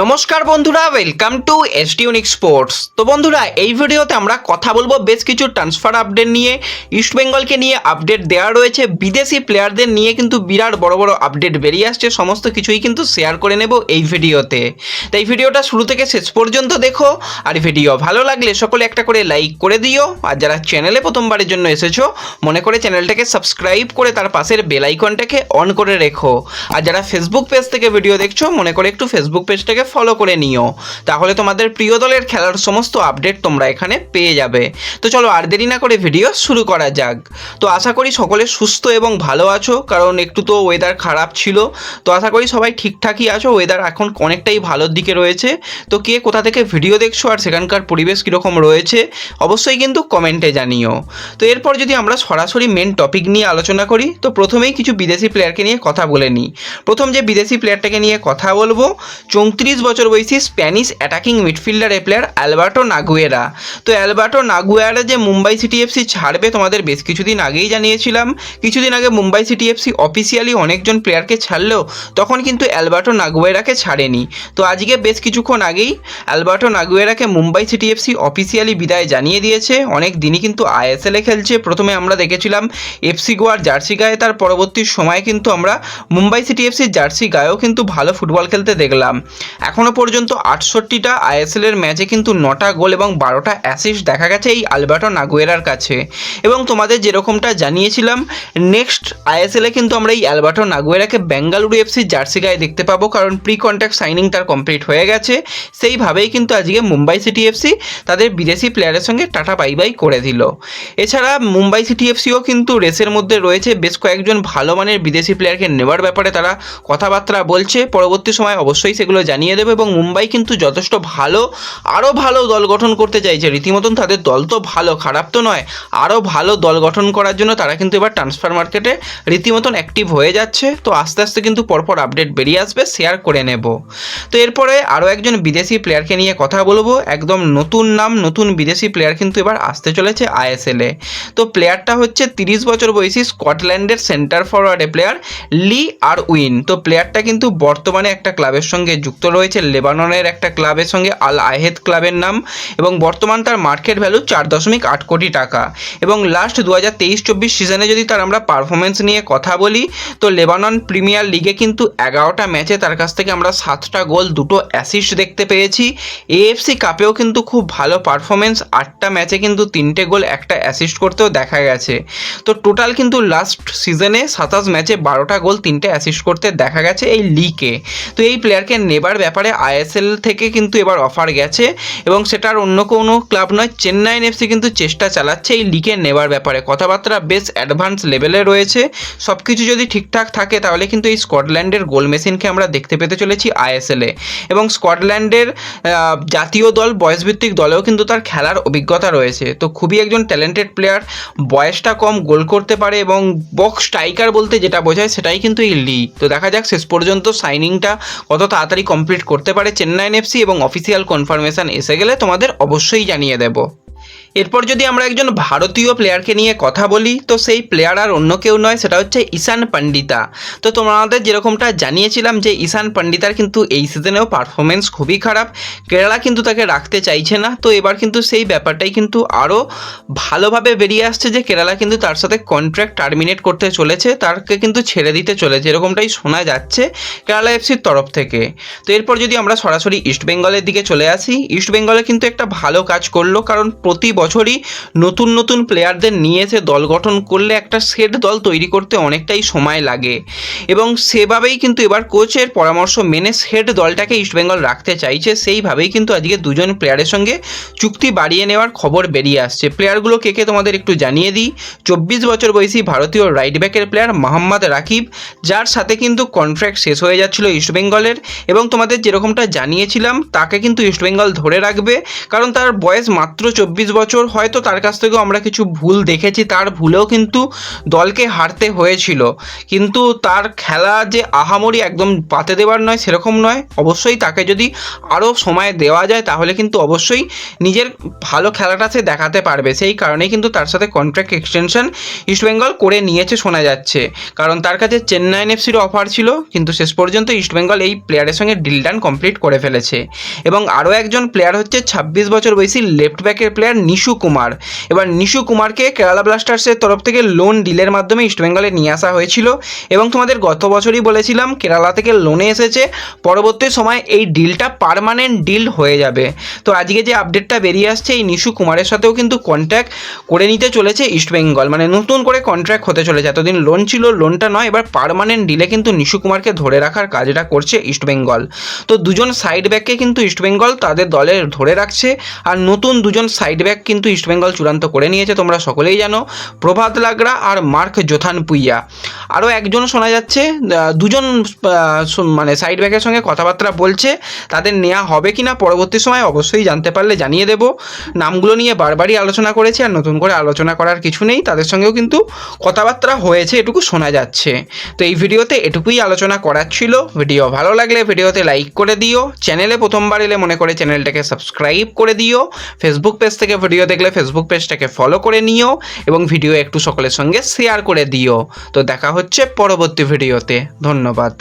নমস্কার বন্ধুরা welcome to S T এসটিউনিক স্পোর্টস তো বন্ধুরা, এই ভিডিওতে আমরা কথা বলব বেশ কিছু ট্রান্সফার আপডেট নিয়ে ইস্টবেঙ্গলকে নিয়ে আপডেট দেওয়া রয়েছে, বিদেশি প্লেয়ারদের নিয়ে কিন্তু বিরাট বড় বড় আপডেট বেরিয়ে আসছে, সমস্ত কিছুই কিন্তু শেয়ার করে নেব এই ভিডিওতে। তাই ভিডিওটা শুরু থেকে শেষ পর্যন্ত দেখো, আর ভিডিও ভালো লাগলে সকলে একটা করে লাইক করে দিও, আর যারা চ্যানেলে প্রথমবারের জন্য এসেছ, মনে করে চ্যানেলটাকে সাবস্ক্রাইব করে তার পাশের বেল আইকনটাকে অন করে রেখো। আর যারা ফেসবুক পেজ থেকে ভিডিও দেখছ, মনে করে একটু ফেসবুক পেজটাকে ফলো করে নিও। তাহলে তোমাদের প্রিয় দলের খেলার সমস্ত আপডেট তোমরা এখানে পেয়ে যাবে। তো চলো আর দেরি না করে ভিডিও শুরু করা যাক। তো আশা করি সকলে সুস্থ এবং ভালো আছো, কারণ একটু তো ওয়েদার খারাপ ছিল। তো আশা করি সবাই ঠিকঠাকই আছো ওয়েদার এখন অনেকটাই ভালোর দিকে রয়েছে। তো কে কোথা থেকে ভিডিও দেখছ আর সেখানকার পরিবেশ কীরকম রয়েছে, অবশ্যই কিন্তু কমেন্টে জানিও। তো এরপর যদি আমরা সরাসরি মেন টপিক নিয়ে আলোচনা করি, তো প্রথমেই কিছু বিদেশি প্লেয়ারকে নিয়ে কথা বলে নিই। প্রথম যে বিদেশি প্লেয়ারটাকে নিয়ে কথা বলব, চৌত্রিশ বছর বয়সী স্প্যানিশ অ্যাটাকিং মিডফিল্ডার এ প্লেয়ার অ্যালবার্টো নাগুয়েরা। তো অ্যালবার্টো নাগুয়েরা যে মুম্বাই সিটি এফসি ছাড়বে তোমাদের বেশ কিছুদিন আগেই জানিয়েছিলাম। কিছুদিন আগে মুম্বাই সিটি এফসি অফিসিয়ালি অনেকজন প্লেয়ারকে ছাড়লেও তখন কিন্তু অ্যালবার্টো নাগুয়েরাকে ছাড়েনি। তো আজকে বেশ কিছুক্ষণ আগেই অ্যালবার্টো নাগুয়েরাকে মুম্বাই সিটি এফসি অফিসিয়ালি বিদায় জানিয়ে দিয়েছে। অনেক দিনই কিন্তু আইএসএলে খেলছে। প্রথমে আমরা দেখেছিলাম এফসি গোয়ার জার্সি গায়ে, তার পরবর্তী সময়ে কিন্তু আমরা মুম্বাই সিটি এফসির জার্সি গায়েও কিন্তু ভালো ফুটবল খেলতে দেখলাম। এখনও পর্যন্ত আটষট্টিটা আইএসএল এর ম্যাচে কিন্তু নটা গোল এবং বারোটা অ্যাসিস্ট দেখা গেছে এই আলবার্টো নাগুয়েরার কাছে। এবং তোমাদের যেরকমটা জানিয়েছিলাম নেক্সট আইএসএলে কিন্তু আমরা এই অ্যালবার্টো নাগুয়েরাকে বেঙ্গালুরু এফসির জার্সি গায়ে দেখতে পাবো কারণ প্রি কন্ট্যাক্ট সাইনিং তার কমপ্লিট হয়ে গেছে। সেইভাবেই কিন্তু আজকে মুম্বাই সিটি এফসি তাদের বিদেশি প্লেয়ারের সঙ্গে টাটা বাই বাই করে দিল। এছাড়া মুম্বাই সিটি এফসিও কিন্তু রেসের মধ্যে রয়েছে, বেশ কয়েকজন ভালো মানের বিদেশি প্লেয়ারকে নেওয়ার ব্যাপারে তারা কথাবার্তা বলছে। পরবর্তী সময় অবশ্যই সেগুলো জানিয়ে দেবে এবং মুম্বাই কিন্তু যথেষ্ট ভালো আরও ভালো দল গঠন করতে চাইছে। রীতিমতন তাদের দল তো ভালো, খারাপ তো নয়। আরও ভালো দল গঠন করার জন্য তারা কিন্তু এবার ট্রান্সফার মার্কেটে রীতিমতন অ্যাক্টিভ হয়ে যাচ্ছে। তো আস্তে আস্তে কিন্তু পরপর আপডেট বেরিয়ে আসবে শেয়ার করে নেব। তো এরপরে আরও একজন বিদেশি প্লেয়ারকে নিয়ে কথা বলব। একদম নতুন নাম, নতুন বিদেশি প্লেয়ার কিন্তু এবার আসতে চলেছে আইএসএলে তো প্লেয়ারটা হচ্ছে তিরিশ বছর বয়সী স্কটল্যান্ডের সেন্টার ফরওয়ার্ডে প্লেয়ার লি আর উইন। তো প্লেয়ারটা কিন্তু বর্তমানে একটা ক্লাবের সঙ্গে যুক্ত রয়েছে লেবাননের একটা ক্লাবের সঙ্গে আল আহেদ ক্লাবের নাম এবং বর্তমান তার মার্কেট ভ্যালু চার দশমিক আট কোটি টাকা। এবং লাস্ট দু হাজার তেইশ চব্বিশ সিজনে যদি তার আমরা পারফরমেন্স নিয়ে কথা বলি, তো লেবানন প্রিমিয়ার লিগে কিন্তু এগারোটা ম্যাচে তার কাছ থেকে আমরা সাতটা গোল, দুটো অ্যাসিস্ট দেখতে পেয়েছি। এএফসি কাপেও কিন্তু খুব ভালো পারফরমেন্স আটটা ম্যাচে কিন্তু তিনটে গোল, একটা অ্যাসিস্ট করতেও দেখা গেছে। তো টোটাল কিন্তু লাস্ট সিজনে সাতাশ ম্যাচে বারোটা গোল, তিনটে অ্যাসিস্ট করতে দেখা গেছে এই লিগে তো এই প্লেয়ারকে নেবার ব্যাপারে আইএসএল থেকে কিন্তু এবার অফার গেছে এবং সেটার অন্য কোনো ক্লাব নয় চেন্নাইন এফসি কিন্তু চেষ্টা চালাচ্ছে এই লিগে নেবার ব্যাপারে। কথাবার্তা বেশ অ্যাডভান্স লেভেলে রয়েছে। সব কিছু যদি ঠিকঠাক থাকে তাহলে কিন্তু এই স্কটল্যান্ডের গোল মেশিনকে আমরা দেখতে পেতে চলেছি আইএসএলে এবং স্কটল্যান্ডের জাতীয় দল, বয়সভিত্তিক দলেও কিন্তু তার খেলার অভিজ্ঞতা রয়েছে। তো খুবই একজন ট্যালেন্টেড প্লেয়ার বয়সটা কম, গোল করতে পারে এবং বক্স স্ট্রাইকার বলতে যেটা বোঝায় সেটাই কিন্তু এই লি তো দেখা যাক শেষ পর্যন্ত সাইনিংটা কত তাড়াতাড়ি কমপ্লিট করতে পারে চেন্নাইন এফসি এবং অফিসিয়াল কনফার্মেশন এসে গেলে তোমাদের অবশ্যই জানিয়ে দেবো। এরপর যদি আমরা একজন ভারতীয় প্লেয়ারকে নিয়ে কথা বলি, তো সেই প্লেয়ার আর অন্য কেউ নয়, সেটা হচ্ছে ঈশান পণ্ডিতা তো তোমাদের যেরকমটা জানিয়েছিলাম যে ঈশান পণ্ডিতার কিন্তু এই সিজনেও পারফরমেন্স খুবই খারাপ। কেরালা কিন্তু তাকে রাখতে চাইছে না। তো এবার কিন্তু সেই ব্যাপারটাই কিন্তু আরও ভালোভাবে বেরিয়ে আসছে যে কেরালা কিন্তু তার সাথে কন্ট্রাক্ট টার্মিনেট করতে চলেছে তাকে কিন্তু ছেড়ে দিতে চলেছে। এরকমটাই শোনা যাচ্ছে কেরালা এফসির তরফ থেকে। তো এরপর যদি আমরা সরাসরি ইস্টবেঙ্গলের দিকে চলে আসি ইস্টবেঙ্গলে কিন্তু একটা ভালো কাজ করল, কারণ প্রতি বছরই নতুন নতুন প্লেয়ারদের নিয়ে এসে দল গঠন করলে একটা সেট দল তৈরি করতে অনেকটাই সময় লাগে। এবং সেভাবেই কিন্তু এবার কোচের পরামর্শ মেনে সেট দলটাকে ইস্টবেঙ্গল রাখতে চাইছে, সেইভাবেই কিন্তু আজকে দুজন প্লেয়ারের সঙ্গে চুক্তি বাড়িয়ে নেওয়ার খবর বেরিয়ে আসছে। প্লেয়ারগুলো কে কে তোমাদের একটু জানিয়ে দিই। চব্বিশ বছর বয়সী ভারতীয় রাইট ব্যাকের প্লেয়ার মোহাম্মদ রাকিব, যার সাথে কিন্তু কন্ট্রাক্ট শেষ হয়ে যাচ্ছিল ইস্টবেঙ্গলের এবং তোমাদের যেরকমটা জানিয়েছিলাম, তাকে কিন্তু ইস্টবেঙ্গল ধরে রাখবে, কারণ তার বয়স মাত্র চব্বিশ বছর। বছর হয়তো তার কাছ থেকেও আমরা কিছু ভুল দেখেছি, তার ভুলেও কিন্তু দলকে হারতে হয়েছিল। কিন্তু তার খেলা যে আহামরি একদম পাতে দেওয়ার নয়, সেরকম নয়। অবশ্যই তাকে যদি আরও সময় দেওয়া যায়, তাহলে কিন্তু অবশ্যই নিজের ভালো খেলাটা সে দেখাতে পারবে। সেই কারণেই কিন্তু তার সাথে কন্ট্রাক্ট এক্সটেনশন ইস্টবেঙ্গল করে নিয়েছে শোনা যাচ্ছে। কারণ তার কাছে চেন্নাইন এফসির অফার ছিল, কিন্তু শেষ পর্যন্ত ইস্টবেঙ্গল এই প্লেয়ারের সঙ্গে ডিল ডান কমপ্লিট করে ফেলেছে। এবং আরও একজন প্লেয়ার হচ্ছে ছাব্বিশ বছর বয়সী লেফট ব্যাকের প্লেয়ার নিশু কুমার। এবার নিশু কুমারকে কেরালা ব্লাস্টার্সের তরফ থেকে লোন ডিলের মাধ্যমে ইস্টবেঙ্গলে নিয়ে আসা হয়েছিল এবং তোমাদের গত বছরই বলেছিলাম কেরালা থেকে লোনে এসেছে। পরবর্তী সময় এই ডিলটা পারমানেন্ট ডিল হয়ে যাবে। তো আজকে যে আপডেটটা বেরিয়ে আসছে, এই নিশু কুমারের সাথেও কিন্তু কন্ট্যাক্ট করে নিতে চলেছে ইস্টবেঙ্গল মানে নতুন করে কন্ট্রাক্ট হতে চলেছে। এতদিন লোন ছিল লোনটা নয়, এবার পারমানেন্ট ডিলে কিন্তু নিশু কুমারকে ধরে রাখার কাজটা করছে ইস্টবেঙ্গল তো দুজন সাইড ব্যাককে কিন্তু ইস্টবেঙ্গল তাদের দলে ধরে রাখছে। আর নতুন দুজন সাইড ব্যাক কিন্তু ইস্টবেঙ্গল চূড়ান্ত করে নিয়েছে, তোমরা সকলেই জানো। প্রভাত লাগরা আর মার্ক জোথান পুইয়া। আরও একজন শোনা যাচ্ছে দুজন মানে সাইড ব্যাকের সঙ্গে কথাবার্তা বলছে, তাদের নেওয়া হবে কি না পরবর্তী সময় অবশ্যই জানতে পারলে জানিয়ে দেব। নামগুলো নিয়ে বারবারই আলোচনা করেছে, আর নতুন করে আলোচনা করার কিছু নেই, তাদের সঙ্গেও কিন্তু কথাবার্তা হয়েছে, এটুকু শোনা যাচ্ছে। তো এই ভিডিওতে এটুকুই আলোচনা করার ছিল। ভিডিও ভালো লাগলে ভিডিওতে লাইক করে দিও। চ্যানেলে প্রথমবার এলে মনে করে চ্যানেলটাকে সাবস্ক্রাইব করে দিও। ফেসবুক পেজ থেকে ভিডিও দেখলে ফেসবুক পেজটাকে ফলো করে নিও এবং ভিডিও একটু সকলের সঙ্গে শেয়ার করে দিও। তো দেখা হচ্ছে পরবর্তী ভিডিওতে ধন্যবাদ।